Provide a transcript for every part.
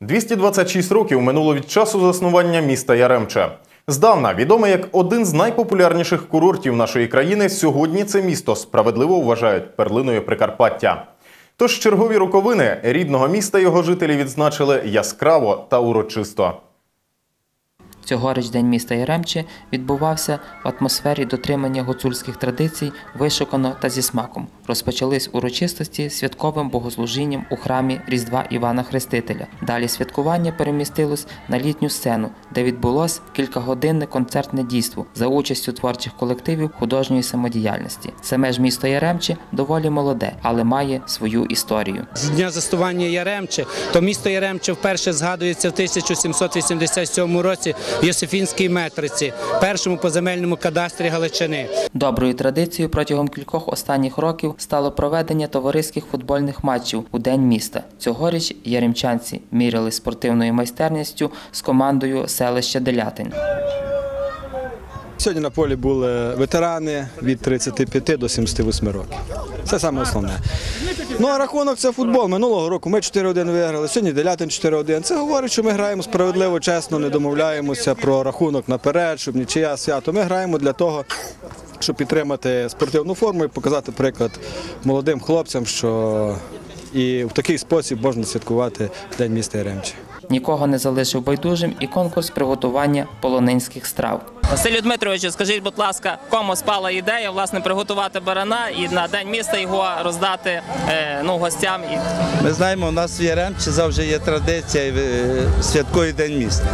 226 років минуло від часу заснування міста Яремче. Здавна відоме як один з найпопулярніших курортів нашої країни. Сьогодні це місто справедливо вважають перлиною Прикарпаття. Тож чергові роковини рідного міста його жителі відзначили яскраво та урочисто. Цьогоріч День міста Яремче відбувався в атмосфері дотримання гуцульських традицій вишукано та зі смаком. Розпочались урочистості святковим богослужінням у храмі Різдва Івана Хрестителя. Далі святкування перемістилось на літню сцену, де відбулось кількагодинне концертне дійство за участю творчих колективів художньої самодіяльності. Саме ж місто Яремче доволі молоде, але має свою історію. З дня заснування Яремче, то місто Яремче вперше згадується в 1787 році Йосифінській метриці, першому поземельному кадастрі Галичини. Доброю традицією протягом кількох останніх років стало проведення товариських футбольних матчів у День міста. Цьогоріч яремчанці міряли спортивною майстерністю з командою селища Делятин. Сьогодні на полі були ветерани від 35 до 78 років. Це саме основне. Ну а рахунок це футбол. Минулого року ми 4-1 виграли, сьогодні Делятин 4-1. Це говорить, що ми граємо справедливо, чесно, не домовляємося про рахунок наперед, щоб нічия свято. Ми граємо для того, щоб підтримати спортивну форму і показати приклад молодим хлопцям, що і в такий спосіб можна святкувати День міста Яремче. Нікого не залишив байдужим і конкурс приготування полонинських страв. Василю Дмитровичу, скажіть, будь ласка, кому спала ідея власне приготувати барана і на день міста його роздати е, ну, гостям? Ми знаємо, у нас в Яремчі завжди є традиція е, святкує день міста.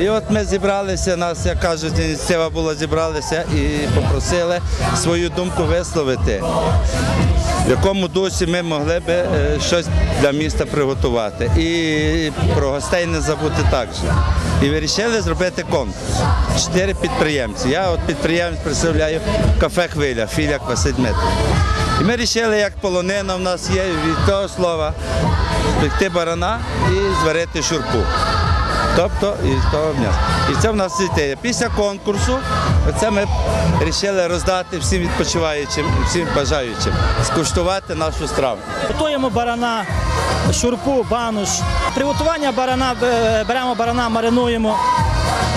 І от ми зібралися, нас, як кажуть, ініціатива була зібралися і попросили свою думку висловити, якому дусі ми могли би е, щось для міста приготувати. І про гостей не забути також. І вирішили зробити конкурс. Чотири підприємці. Я от підприємець представляю кафе Хвиля, Філяк Василь І ми вирішили, як полонина в нас є, від того слова, спекти барана і зварити шурпу. Тобто із того м'яса. І це в нас ідея. Після конкурсу це ми вирішили роздати всім відпочиваючим всім бажаючим скуштувати нашу страву. Готуємо барана, шурпу, бануш. Приготування барана е, беремо барана, маринуємо.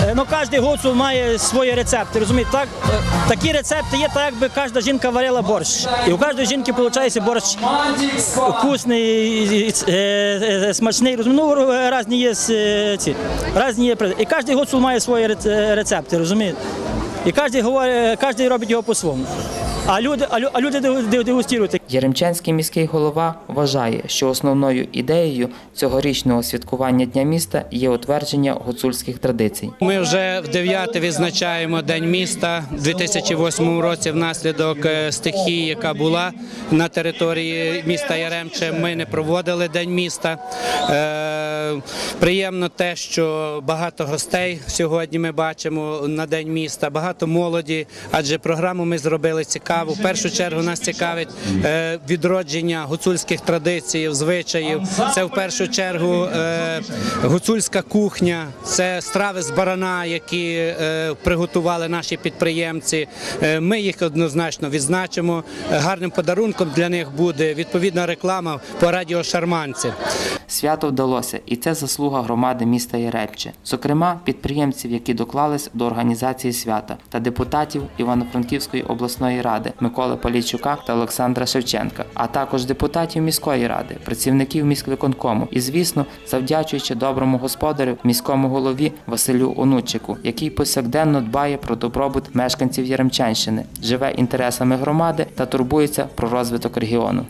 Е, Ну, кожен гуцул має свої рецепти. Розумієте, так? Е, Такі рецепти є, так якби кожна жінка варила борщ. І у кожної жінки виходить борщ вкусний, смачний. розумієте? Ну, різні є ці. Різні є. І кожен гуцул має свої рецепти, розумієте? І кожен говорить, кожен робить його по-своєму. А люди, а люди дегу- дегу- дегустують. Яремчанський міський голова вважає, що основною ідеєю цьогорічного святкування Дня міста є утвердження гуцульських традицій. Ми вже в дев'яте відзначаємо День міста у 2008 році внаслідок е, стихії, яка була на території міста Яремче. Ми не проводили День міста. Приємно те, що багато гостей сьогодні ми бачимо на День міста, багато молоді, адже програму ми зробили цікаву. В першу чергу нас цікавить е, відродження гуцульських традицій, звичаїв. Це в першу чергу е, гуцульська кухня, це страви з барана, які е, приготували наші підприємці. Ми їх однозначно відзначимо. Гарним подарунком для них буде відповідна реклама по радіо Шарманці. Свято вдалося, і це заслуга громади міста Яремче, зокрема підприємців, які доклались до організації свята, та депутатів Івано-Франківської обласної ради Миколи Полійчука та Олександра Шевченка, а також депутатів міської ради, працівників міськвиконкому і, звісно, завдячуючи доброму господарю, міському голові Василю Онучику, який повсякденно дбає про добробут мешканців Яремчанщини, живе інтересами громади та турбується про розвиток регіону.